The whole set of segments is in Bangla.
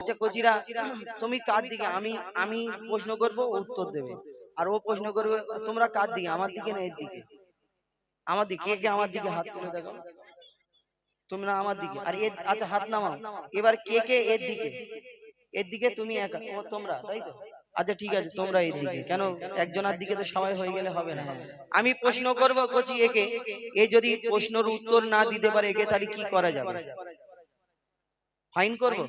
আচ্ছা কচিরা, তুমি কার দিকে? আমি আমি প্রশ্ন করব উত্তর দেবে। আর ও প্রশ্ন করবে, তোমরা কার দিকে? আমার দিকে না, এর দিকে? আমার দিকে? কে কে আমার দিকে হাত তুলে দেখো? তোমরা আমার দিকে? আর এর আচ্ছা হাত নামাও। এবার কে কে এর দিকে? এর দিকে তুমি একা, ও তোমরা, তাই তো? আচ্ছা ঠিক আছে, তোমরা এর দিকে। কেন? একজনের দিকে তো সবাই হয়ে গেলে হবে না। আমি প্রশ্ন করব, কচি, একে। এ যদি প্রশ্নের উত্তর না দিতে পারে, একে তাহলে কি করা যাবে? ফাইন করব?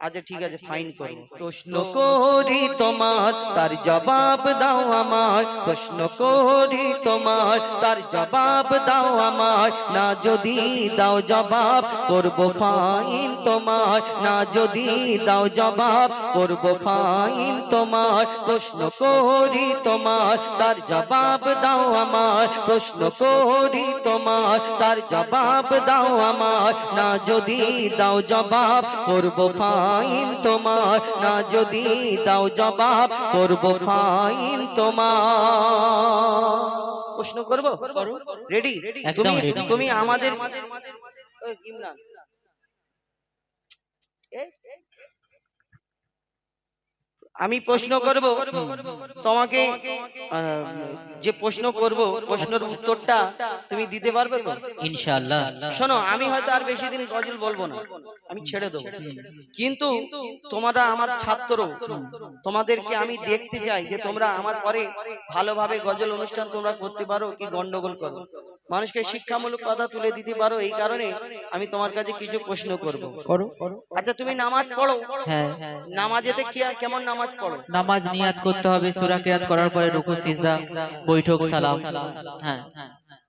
আচ্ছা ঠিক আছে ফাইন করব। প্রশ্ন করি তোমার তার জবাব দাও আমার প্রশ্ন করি তোমার তার জবাব দাও আমার না যদি দাও জবাব করব ফাইন তোমার। না যদি দাও জবাব করব ফাইন তোমার। প্রশ্ন করি তোমার তার জবাব দাও আমার প্রশ্ন করি তোমার তার জবাব দাও আমার না যদি দাও জবাব করব ফাইন তোমার। না যদি দাও জবাব করব ফাইন তোমার। প্রশ্ন করব? রেডি তুমি তুমি আমাদের ইমরান। আমি প্রশ্ন করব? তোমাকে যে প্রশ্ন করব প্রশ্নের উত্তরটা তুমি দিতে পারবে তো? ইনশাআল্লাহ। শোনো আমি হয়তো আর বেশি দিন গজল বলব না। আমি ছেড়ে দেবো। কিন্তু তোমরা আমার ছাত্র। তোমাদেরকে আমি দেখতে চাই যে তোমরা আমার পরে ভালোভাবে গজল অনুষ্ঠান তোমরা করতে পারো কি গন্ডগোল করো? মানুষকে শিক্ষামূলক কথা তুলে দিতে পারো এই কারণে আমি তোমার কাছে কিছু প্রশ্ন করব। করো আচ্ছা তুমি নামাজ পড়ো? হ্যাঁ। নামাজেতে কি কেমন নামাজ পড়ো? নামাজ নিয়াত করতে হবে সূরা কিরাত করার পরে রুকু সিজদা বৈঠক সালাম। হ্যাঁ।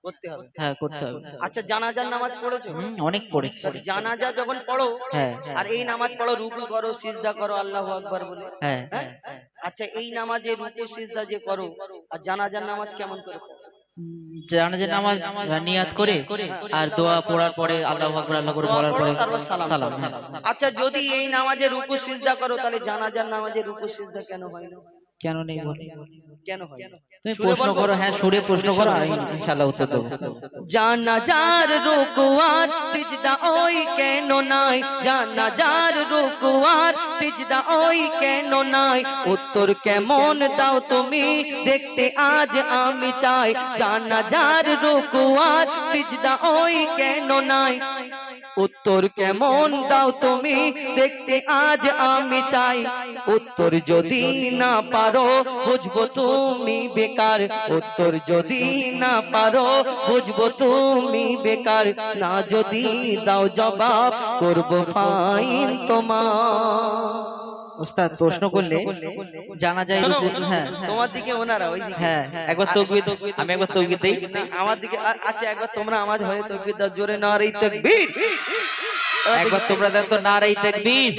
করতে হবে। হ্যাঁ করতে হবে। আচ্ছা জানাজার নামাজ পড়েছো? অনেক পড়েছি। জানাজা যখন পড়ো হ্যাঁ আর এই নামাজ পড়ো রুকু করো সিজদা করো আল্লাহু আকবার বলে। হ্যাঁ হ্যাঁ? আচ্ছা এই নামাজে রুকু সিজদা যে করো আর জানাজার নামাজ কেমন করে? জানাজার নামাজ নিয়াত করে আর দোয়া পড়ার পরে আল্লাহু আকবার আল্লাহ করে বলার পরে সালাম। আচ্ছা যদি এই নামাজের রুকু সিজদা করো তাহলে জানাজার নামাজে রুকু সিজদা কেন হয় না? কেন নেই বলো? কেন হয়? না তুমি প্রশ্ন? করো হ্যাঁ সুরে প্রশ্ন করো আমি ইনশাআল্লাহ উত্তর দেবো। জানাজার রুকুয়ার সিজদা ওই কেন নাই? জানাজার রুকুয়ার সিজদা ওই কেন নাই? উত্তর কেমন দাও তুমি? দেখতে আজ আমি চাই। জানাজার রুকুয়ার সিজদা ওই কেন নাই? উত্তর কেমন দাও তুমি? দেখতে আজ আমি চাই। উত্তর যদি না পারো, বুঝব তুমি বেকার। উত্তর যদি না পারো, বুঝব তুমি বেকার। না যদি দাও জবাব, করব ফাইন তোমার। উস্তাদ প্রশ্ন করলে জানা যায় হ্যাঁ তোমার দিকে ওনারা ওই হ্যাঁ একবার তকবীর আমি একবার তকবীর দেই। আমার দিকে আচ্ছা একবার তোমরা আমার হয়ে তকবীর দাও জোরে না রে তকবীর। একবার তোমরা দেন তো নারাই তাকবীর।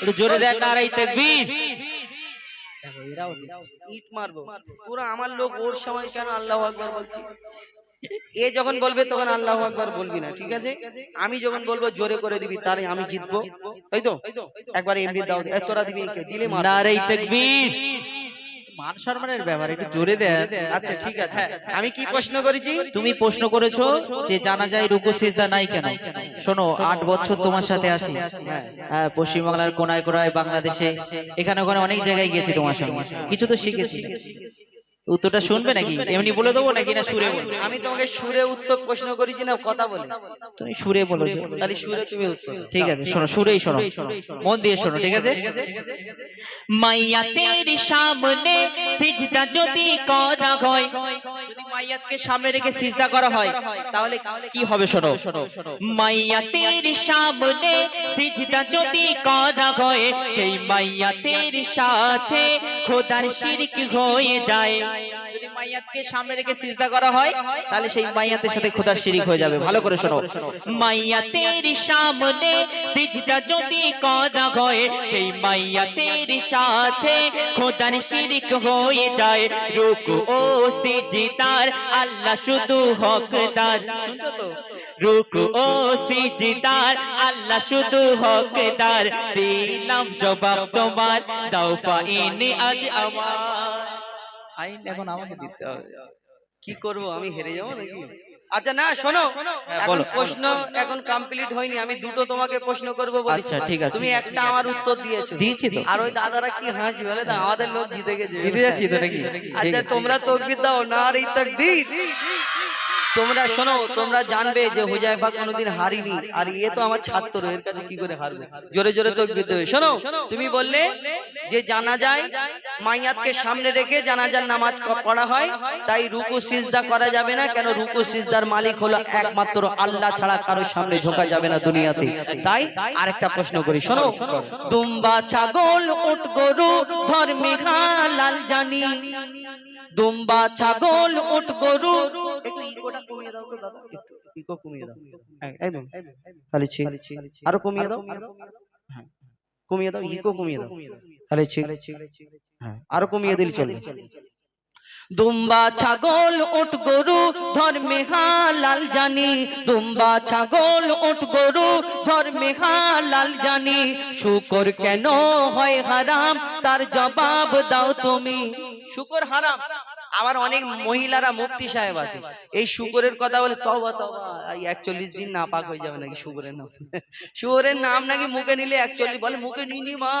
একটু জোরে দেন নারাই তাকবীর। ইট মারবো। পুরো আমার লোক ওর সময় কেন আল্লাহ আকবার বলছি এ যখন বলবে তখন আল্লাহ আকবার বলবি না ঠিক আছে? আমি যখন বলব জোরে করে দিবি তারে আমি জিতবো। তাই তো? একবার এমনি দাও তোরা দিবি দিলে মার নারাই তাকবীর। মান সম্মানের ব্যাপার একটু জোরে দেন। আচ্ছা ঠিক আছে। আমি কি প্রশ্ন করেছি? তুমি প্রশ্ন করেছ যে জানা যায় রুকু সিজদা নাই কেন? শোনো আট বছর তোমার সাথে আছি। হ্যাঁ পশ্চিমবাংলার কোনায় কোনায় বাংলাদেশে এখানে ওখানে অনেক জায়গায় গিয়েছি তোমার সঙ্গে। কিছু তো শিখেছি উত্তরটা শুনবে নাকি? এমনি বলে দেবো নাকি না সুরে বলব আমি তোমাকে সুরে উত্তর প্রশ্ন করেছি না কথা বলে। তুমি সুরে বলেছ তাহলে সুরে তুমি উত্তর ঠিক আছে শোনো সুরেই শোনো। মন দিয়ে শোনো ঠিক আছে? মাইয়া তেরি সামনে সিজদা যদি করা হয় যদি মাইয়াতকে সামনে রেখে সিজদা করা হয় তাহলে কি হবে শোনো? মাইয়া তেরি সামনে সিজদা যদি করা হয় সেই মাইয়া তেরি সাথে খোদার শিরক হয়ে যায়। যদি মাইয়াতকে সামনে রেখে সিজদা করা হয় তাহলে সেই মাইয়াতের সাথে খোদার শিরিক হয়ে যাবে। ভালো করে শোনো। মাইয়া তেরি সামনে সিজদা যদি করা হয় সেই মাইয়া তেরি সাথে খোদার শিরিক হয়ে যায়। রুকু ও সিজদার আল্লাহ শুধু হকদার। শুনছো তো? রুকু ও সিজদার আল্লাহ শুধু হকদার। দিলাম জবাব তোমার দাও ফাইন আজ আমার। ফাইন এখন আমাকে দিতে হবে। কি করব আমি হেরে যাব নাকি? আচ্ছা না শোনো। এখন প্রশ্ন এখন কমপ্লিট হয়নি। আমি দুটো তোমাকে প্রশ্ন করব আচ্ছা, ঠিক আছে। তুমি একটা আমার উত্তর দিয়েছ। দিয়েছি তো। আর ওই দাদারা কি হাসি বলে না আমাদের লোক জিতে গেছে। জিতে যাচ্ছি তো নাকি? আচ্ছা তোমরা তকবির দাও না রে তাকবীর তোমরা শোনো তোমরা জানবে যে হুজাইফা কোনোদিন হারিনি আর এ তো আমার ছাত্র এর কাছে কি করে হারবে? জোরে জোরে তকবির দেবে। শোনো তুমি বললে যে জানা যায় মাইয়াতকে সামনে রেখে জানাজার নামাজ পড়া হয়। তাই রুকু সিজদা করা যাবে না কেন রুকু সিজদার মালিক হলো একমাত্র আল্লাহ ছাড়া কারোর সামনে ঝোঁকা যাবে না দুনিয়াতে। তাই আরেকটা প্রশ্ন করি। শোনো দুম্বা ছাগল উট গরু ধর্মে হালাল জানি দুম্বা ছাগল উট গরু একটু ইকোটা কমিয়ে দাও তো দাদা। একটু ইকো কমিয়ে দাও। একদম। খালি ছি আরও কমিয়ে দাও? হ্যাঁ। কমিয়ে দাও ইকো কমিয়ে দাও। খালি ছি হ্যাঁ। আরও কমিয়ে দিলে চলবে। দুম্বা ছাগল উট গরু ধর্মে হালাল জানি। দুম্বা ছাগল উট গরু ধর্মে হালাল জানি। শুকর কেন হয় হারাম? তার জবাব দাও তুমি। শুকর হারাম। আবার অনেক মহিলারা মুক্তি সাহেব আছে। এই শুকরের কথা বলে তবা তবা একচল্লিশ দিন না পাক হয়ে যাবে নাকি শুকরের নাম? শুকরের নাম নাকি মুখে নিলে একচল্লিশ বলে মুখে নিনি মা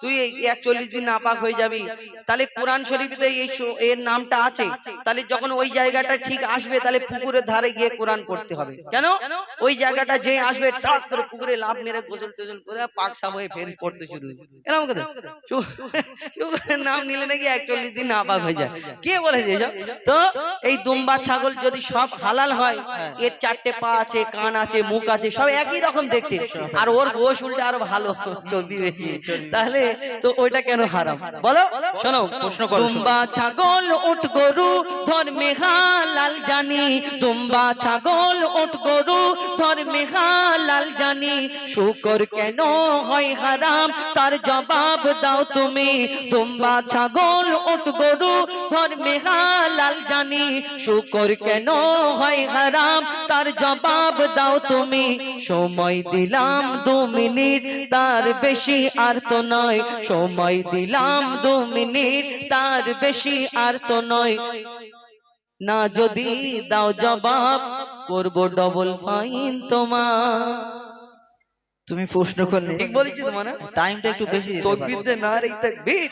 তুই একচল্লিশ দিন না পাক হয়ে যাবি। তাহলে কোরআন শরীফে এই এর নামটা আছে। তাহলে যখন ওই জায়গাটা ঠিক আসবে তাহলে পুকুরের ধারে গিয়ে কোরআন পড়তে হবে। কেন? ওই জায়গাটা যে আসবে টাক করে পুকুরে লাভ মেরে গোসল টোসল করে পাক সাপ হয়ে ফের পড়তে শুরু। এরকম কথা শুকরের নাম নিলে নাকি একচল্লিশ দিন না পাক হয়ে যায় কে বলেছে এসব তো এই দুম্বা ছাগল যদি সব হালাল হয় এর চারটে পা আছে কান আছে মুখ আছে সব একই রকম দেখতে। আর ওর গোশ উল্টে আরও ভালো চর্বি বেশি তাহলে তো ওইটা কেন হারাম? বলো শোনো প্রশ্ন করো, দুম্বা ছাগল উট গরু ধর্মে হালাল জানি। দুম্বা ছাগল উট গরু ধর্মে হালাল জানি। শুকর কেন হয় হারাম? তার জবাব দাও তুমি। দুম্বা ছাগল উট গরু ধর্মে হালাল জানি শুকর কেন হয় হারাম? তার জবাব দাও তুমি সময় দিলাম দু মিনিট তার বেশি আর তো নয়। সময় দিলাম দু মিনিট তার বেশি আর তো নয়। না যদি দাও জবাব করব ডবল ফাইন তোমার। তুমি প্রশ্ন করলে ঠিক বলেছি তোমার টাইমটা একটু বেশি তকবীর দে না রে তাকবীর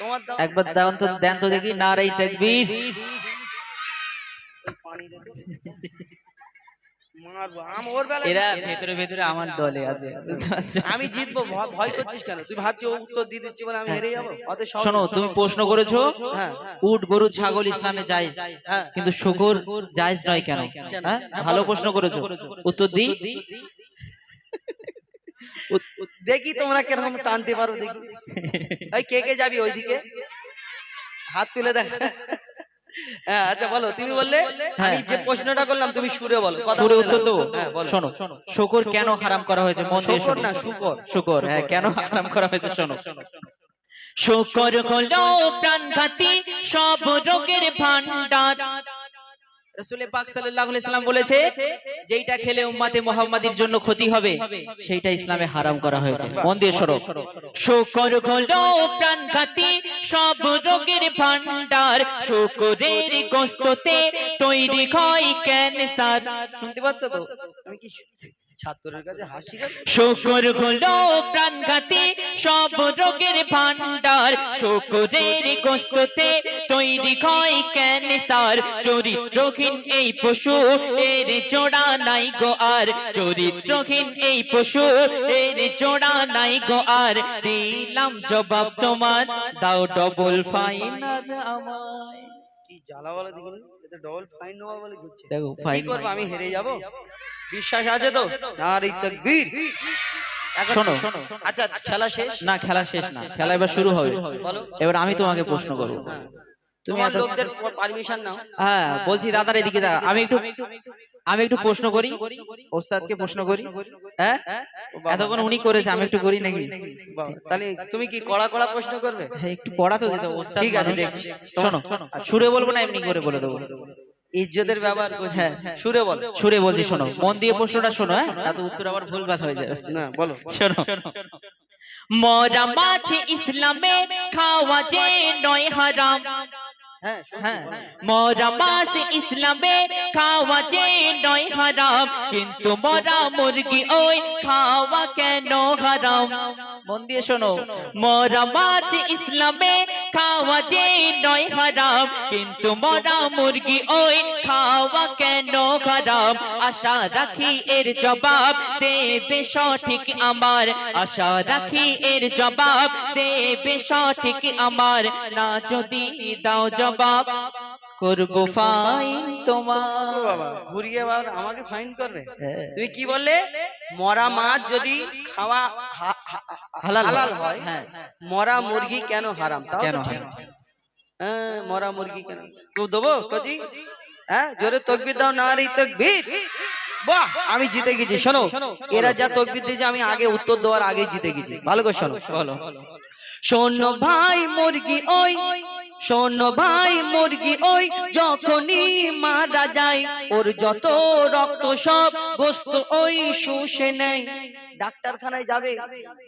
তোমার দাও একবার দেন তো দেন তো দেখি নারাই তাকবীর পানি দে তো। মারবো আম ওর বেলায় এরা ভেতরে ভেতরে আমার দলে আছে। আমি জিতবো ভয় করছিস কেন? তুই ভাবছি উত্তর দিয়ে দিচ্ছি বলে আমি হেরে যাব? শোনো না। তুমি প্রশ্ন করেছ হ্যাঁ। উট গরু ছাগল ইসলামে জায়েজ। হ্যাঁ কিন্তু শুকর জায়েজ নয় কেন? হ্যাঁ? ভালো প্রশ্ন করেছ। উত্তর দি দেখি তোমরা কীরকম টানতে পারো দেখি। এই কে কে যাবি ওইদিকে? হাত তুলে দেখ। হ্যাঁ আচ্ছা বলো তুমি বললে? আমি যে প্রশ্নটা করলাম তুমি সুরে বলো সুরে উত্তর দেবো? হ্যাঁ শোনো শুকর কেন হারাম করা হয়েছে? মন শুকর না শুকর। শুকর হ্যাঁ কেন হারাম করা হয়েছে? শোনো। শুকর হলো প্রাণঘাতী সব রোগের ভান্ডার রসুলের পাক সাল্লাল্লাহু আলাইহি সাল্লাম বলেছে যেইটা খেলে উম্মতে মুহাম্মাদির জন্য ক্ষতি হবে সেইটা ইসলামে হারাম করা হয়েছে। মন দিয়ে শোনো। শুকর হলো প্রাণঘাতী সব রোগের ভান্ডার শুকরের গোস্ততে তৈরি হয় ক্যান্সার। শুনতে পাচ্ছ তো? আমি কি ছাত্রের কাছে কাছে হলো প্রাণঘাতী সব রোগের ভান্ডার শুকরের গোস্ততে তৈরি হয় ক্যান্সার। চরিত্রহীন এই পশু, এর জোড়া নাই গো আর। চরিত্রহীন এই পশু, এর জোড়া নাই গো আর। দিলাম জবাব তোমার, দাও ডবল ফাইন আমায়। কি জ্বালা এতে ডবল ফাইন নেওয়া বলে ঘুরছে। দেখো কি ফাইন আমি হেরে যাব? বিশ্বাস আছে তো? তাকবীর। শোনো আচ্ছা খেলা শেষ? না খেলা শেষ না। খেলা এবার শুরু হবে। এবার আমি তোমাকে প্রশ্ন করব। হ্যাঁ। তুমি তোমার লোকদের পারমিশন নাও। হ্যাঁ বলছি দাদার এদিকে দাঁড়া। আমি একটু আমি একটু প্রশ্ন করি? ওস্তাদকে প্রশ্ন করি? হ্যাঁ? এতক্ষণ উনি করেছে আমি একটু করি নাকি? তাহলে তুমি কি কড়া কড়া প্রশ্ন করবে? হ্যাঁ, একটু পড়া তো দিতে ওস্তাদ ঠিক আছে, দেখছি। শোনো সুরে বলব না এমনি করে বলে দেবো। ইজ্জতের ব্যবহার করছি। হ্যাঁ। সুরে বল। সুরে বলছি শোনো মন দিয়ে প্রশ্নটা শোনো হ্যাঁ? এত উত্তর আবার ভুল ভাগ হয়ে যাবে। না বলো। শোনো। মরা মাছ ইসলামে খাওয়া যে নয় হারাম। হ্যাঁ হ্যাঁ বলো। মরা মাস ইসলামে খাওয়া যে নয় হারাম কিন্তু মরা মুরগি ওই খাওয়া কেন হারাম? মন দিয়ে শোনো। মরা মাছ ইসলামে খাওয়া যে নয় হারাম, কিন্তু মরা মুরগি ওই খাওয়া কেন খারাপ? আশা রাখি এর জবাব দেবে সঠিক আমার। আশা রাখি এর জবাব দেবে সঠিক আমার। না যদি দাও জবাব। করব ফাইন তোমার। বাবা ঘুরিয়ে আবার আমাকে ফাইন করবে? হ্যাঁ। তুমি কি বললে? মরা মাছ যদি খাওয়া হালাল হয়। হয় হ্যাঁ। মরা মুরগি কেন হারাম? তাও তো ঠিক। হ্যাঁ মরা মুরগি কেন? তো দেবো কজি হ্যাঁ জোরে তকবির দাও না রে তকবির। বাহ আমি জিতে গেছি। শোনো এরা যা তকবির দিয়েছে আমি আগে উত্তর দেওয়ার আগে জিতে গেছি। ভালো করে শোনো। শোনো ভাই মুরগি ওই শোনো ভাই মুরগি, ওই যখনই মারা যায়, ওর যত রক্ত সব গোস্ত ওই শুষে নেয়। ডাক্তারখানায় যাবে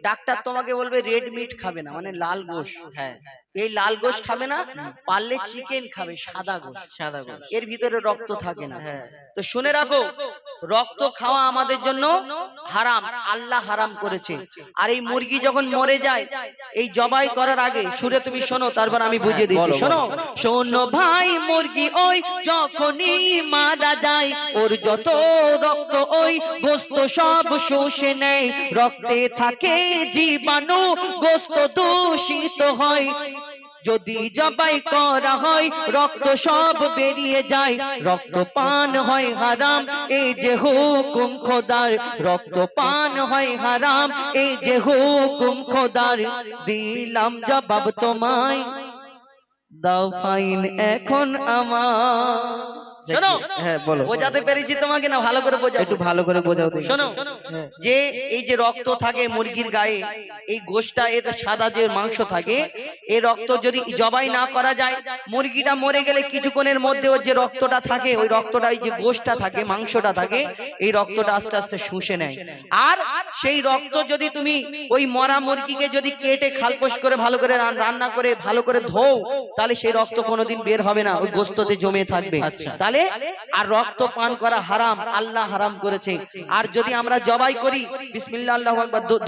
ডাক্তার তোমাকে বলবে রেড মিট খাবে না মানে লাল গোশ হ্যাঁ। এই লাল গোশ খাবে না পারলে চিকেন খাবে সাদা গোশ। সাদা গোশ। এর ভিতরে রক্ত থাকে না। হ্যাঁ। তো শুনে রাখো রক্ত খাওয়া আমাদের জন্য হারাম আল্লাহ হারাম করেছে। আর এই মুরগি যখন মরে যায় এই জবাই করার আগে সুরে তুমি শোনো তারপর আমি বুঝিয়ে দিচ্ছি। শোনো শোনো ভাই মুরগি ওই যখনই মারা যায় ওর যত রক্ত ওই গোস্ত সব শুষে নেয়। রক্তে থাকে জীবাণু, গোস্ত দূষিত হয়। যদি জবাই করা হয়, রক্ত সব বেরিয়ে যায়। রক্ত পান হয় হারাম এই যে হুকুম খোদার। রক্ত পান হয় হারাম এই যে হুকুম খোদার। দিলাম জবাব তোমায়, দাও ফাইন এখন আমার। শোনো হ্যাঁ বলো বোঝাতে পেরেছি তোমাকে না ভালো করে বোঝাবো একটু ভালো করে বোঝাও। শোনো হ্যাঁ। যে এই যে রক্ত থাকে মুরগির গায়ে এই গোশটা এর সাদা যে মাংস থাকে এই রক্ত যদি জবাই না করা যায় মুরগিটা মরে গেলে কিছুক্ষণের মধ্যে ওর যে রক্তটা থাকে ওই রক্তটা যে গোশটা থাকে মাংসটা থাকে এই রক্তটা আস্তে আস্তে শুষে নেয় আর সেই রক্ত যদি তুমি ওই মরা মুরগিকে যদি কেটে খালপোষ করে ভালো করে রান্না করে ভালো করে ধোও তাহলে সেই রক্ত কোনোদিন বের হবে না ওই গোস্ততে জমে থাকবে আচ্ছা। তাহলে আর রক্ত পান করা হারাম, আল্লাহ হারাম করেছে। আর যদি আমরা জবাই করি, বিসমিল্লাহ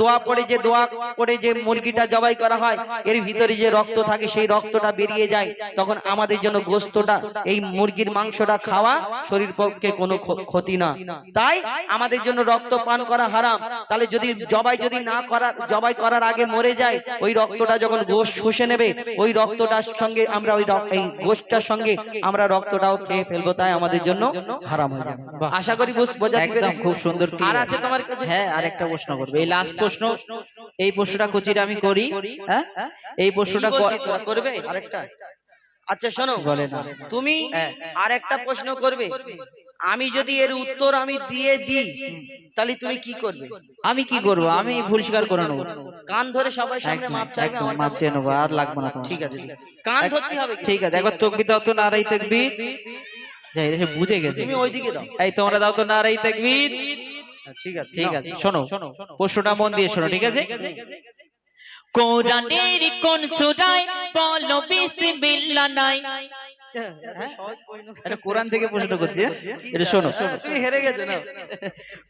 দোয়া পড়ে যে দোয়া করে যে মুরগিটা জবাই করা হয়, এর ভিতরে যে রক্ত থাকে, সেই রক্তটা বেরিয়ে যায়, তখন আমাদের জন্য গোস্তটা, এই মুরগির মাংসটা খাওয়া শরীর পক্ষে কোনো ক্ষতি না। তাই আমাদের জন্য রক্ত পান করা হারাম। তাহলে যদি জবাই যদি না করার জবাই করার আগে মরে যায়, ওই রক্তটা যখন গোশ শুষে নেবে, ওই রক্তটার সঙ্গে আমরা ওই এই গোশটার সঙ্গে আমরা রক্তটাও খেয়ে ফেলব। তাই আমাদের জন্য হারাম হয়ে যাবে। আশা করি বুঝ একদম খুব সুন্দর আর আছে তোমার কাছে? হ্যাঁ আরেকটা প্রশ্ন করবে। এই লাস্ট প্রশ্ন এই প্রশ্নটা কচির আমি করি হ্যাঁ? এই প্রশ্নটা করবে? আরেকটা? আচ্ছা শোনো বলে না। তুমি হ্যাঁ। আর একটা প্রশ্ন করবে। আমি যদি এর উত্তর আমি দিয়ে দিই তাহলে তুমি কি করবে? আমি কি করব? আমি ভুল স্বীকার করে নেব। কান ধরে সবাই সামনে মাপ চাইবে একদম আমার মাপ চেয়ে নেব আর লাগবে না ঠিক আছে। কান ধরতে হবে ঠিক আছে একবার তকবি দাও তো নারাই তাকবীর। যাই সে বুঝে গেছে। তুমি ওইদিকে দাও। এই তোমরা দাও তো নারাই তাকবীর। হ্যাঁ, ঠিক আছে। ঠিক আছে শোনো প্রশ্নটা মন দিয়ে শোনো ঠিক আছে? কোরআনের কোন সূরায় বলো বিসমিল্লাহ নাই? হ্যাঁ। এটা কোরআন থেকে প্রশ্ন করছি। হ্যাঁ? এটা শোনো। হ্যাঁ, তুমি হেরে গেছো না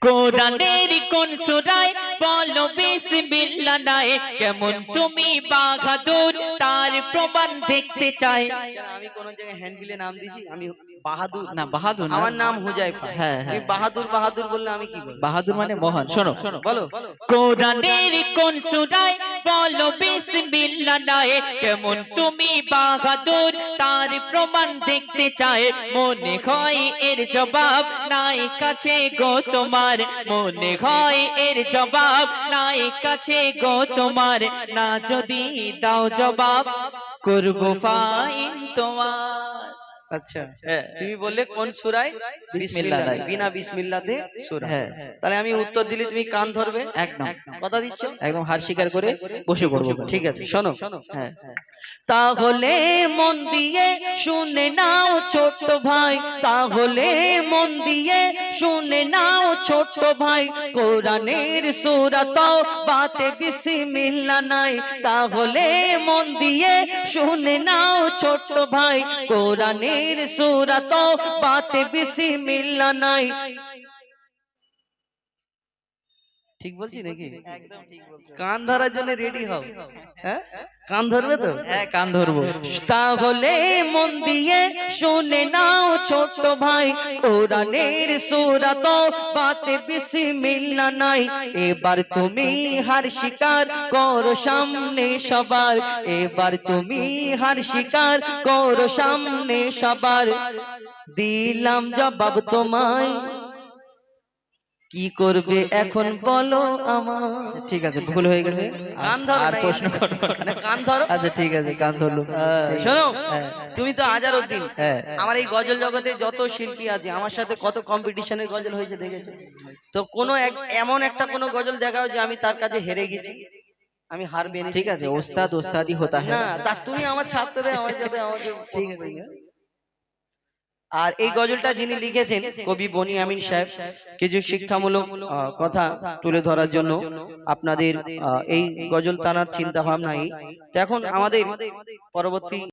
কোরআনের কোন সূরায় বলো বিসমিল্লাহ নাই? কেমন তুমি বাহাদুর তার প্রমাণ দেখতে চাই আমি কোন জায়গায় হ্যান্ডবিলে নাম দিয়েছি আমি বাহাদুর না বাহাদুর আমার নাম হুজাইফা। হ্যাঁ, হ্যাঁ। বাহাদুর বাহাদুর বললে আমি কি বলব? বাহাদুর মানে মহান। শোনো বলো। কোরআনের কোন সূরায় বলো বিসমিল্লাহ কেমন তুমি বাহাদুর? তার প্রমাণ দেখতে চায়। মনে হয় এর জবাব নাই কাছে গো তোমার। মনে হয় এর জবাব নাই কাছে গো তোমার। না যদি দাও জবাব করব ফাইন তোমার। আচ্ছা হ্যাঁ তুমি বললে কোন সুরায়? বিসমিল্লাহ বিনা সুরা। হ্যাঁ তাহলে আমি উত্তর দিলে তুমি কান ধরবে? একদম। কথা দিচ্ছ? একদম হার স্বীকার করে বসে ঠিক আছে শোনো। হ্যাঁ তাহলে মন দিয়ে শুনে নাও ছোট ভাই। তাহলে মন দিয়ে শুনে নাও ছোট ভাই। কোরআনের সূরা তো বাতে বিসমিল্লাহ নাই। তাহলে মন দিয়ে শুনে নাও ছোট ভাই কোরআনের সুরাত পাতে বিসি মিল্লা নাই। ঠিক বলছি নাকি? একদম ঠিক বলছো। কান ধরার জন্য রেডি হও। হ্যাঁ? কান ধরবে তো? হ্যাঁ কান ধরবো। তাহলে মন দিয়ে শুনে নাও ছোট ভাই কোরআনের সূরা তো বাতে বিসমিল্লাহ নাই। এবার তুমি হার শিকার করো সামনে সবার। এবার তুমি হার শিকার করো সামনে সবার। দিলাম জবাব তোমায়। কি করবে এখন বলো আমার। ঠিক আছে ভুল হয়ে গেছে। কান ধরো আর প্রশ্ন করব না। না, কান ধরো। আচ্ছা ঠিক আছে কান ধরলো। হ্যাঁ। শোনো হ্যাঁ, তুমি তো হাজার হ্যাঁ আমার এই গজল জগতে যত শিল্পী আছে আমার সাথে কত কম্পিটিশনের গজল হয়েছে দেখেছ? তো কোনো এক এমন একটা কোনো গজল দেখাও যে আমি তার কাছে হেরে গেছি। আমি হার ঠিক আছে ওস্তাদ ওস্তাদি হতা না হ্যাঁ। তা তুমি আমার ছাত্র আমার সাথে আমাকে ঠিক আছে। আর এই গজলটা যিনি লিখেছেন কবি বনি আমিন সাহেব কিছু শিক্ষামূলক কথা তুলে ধরার জন্য আপনাদের এই গজল টানার চিন্তা ভাবনাই এখন আমাদের পরবর্তী